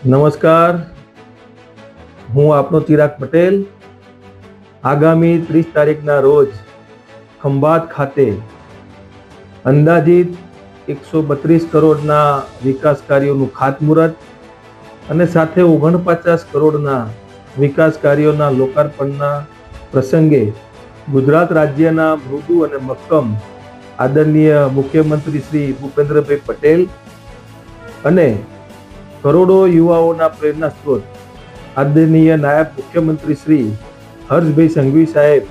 નમસ્કાર. હું આપનો ચિરાગ પટેલ. આગામી ત્રીસ તારીખના રોજ ખંભાત ખાતે અંદાજિત એકસો બત્રીસ કરોડના વિકાસ કાર્યોનું ખાતમુહૂર્ત અને સાથે ઓગણપચાસ કરોડના વિકાસ કાર્યોના લોકાર્પણના પ્રસંગે ગુજરાત રાજ્યના મૃદુ અને મક્કમ આદરણીય મુખ્યમંત્રી શ્રી ભૂપેન્દ્રભાઈ પટેલ અને કરોડો યુવાઓના પ્રેરણા સ્ત્રોત. આદરણીય નાયબ મુખ્યમંત્રી શ્રી હર્ષભાઈ સંઘવી સાહેબ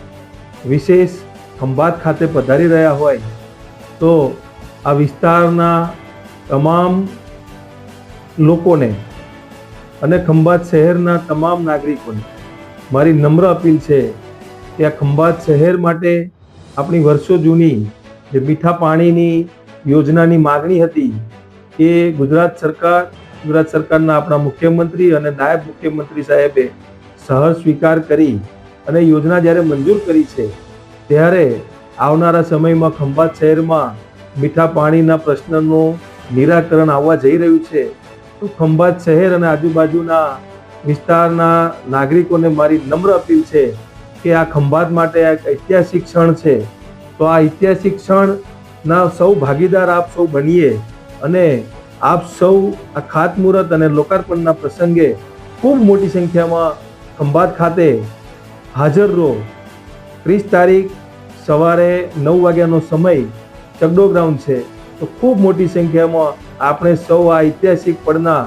વિશેષ ખંભાત ખાતે પધારી રહ્યા હોય તો આ વિસ્તારના તમામ લોકોને અને ખંભાત શહેરના તમામ નાગરિકોને મારી નમ્ર અપીલ છે કે આ ખંભાત શહેર માટે આપણી વર્ષો જૂની જે મીઠા પાણીની યોજનાની માગણી હતી એ ગુજરાત સરકાર ગુજરાત સરકારના આપણા મુખ્યમંત્રી અને નાયબ મુખ્યમંત્રી સાહેબે સહર સ્વીકાર કરી અને યોજના જ્યારે મંજૂર કરી છે, ત્યારે આવનારા સમયમાં ખંભાત શહેરમાં મીઠા પાણીના પ્રશ્નનું નિરાકરણ આવવા જઈ રહ્યું છે. તો ખંભાત શહેર અને આજુબાજુના વિસ્તારના નાગરિકોને મારી નમ્ર અપીલ છે કે આ ખંભાત માટે એક ઐતિહાસિક ક્ષણ છે. તો આ ઐતિહાસિક ક્ષણના સૌ ભાગીદાર આપ સૌ બનીએ અને આપ સૌ આ ખાતમુહૂર્ત અને લોકાર્પણના પ્રસંગે ખૂબ મોટી સંખ્યામાં ખંભાત ખાતે હાજર રહો. ત્રીસ તારીખ સવારે નવ વાગ્યાનો સમય ચગડો ગ્રાઉન્ડ છે. તો ખૂબ મોટી સંખ્યામાં આપણે સૌ આ ઐતિહાસિક પળના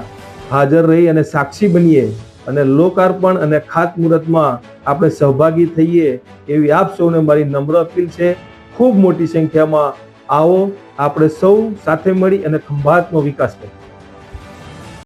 હાજર રહી અને સાક્ષી બનીએ અને લોકાર્પણ અને ખાતમુહૂર્તમાં આપણે સહભાગી થઈએ એવી આપ સૌને મારી નમ્ર અપીલ છે. ખૂબ મોટી સંખ્યામાં આવો. આપણે સૌ સાથે મળી અને ખંભાતનો વિકાસ કરીએ.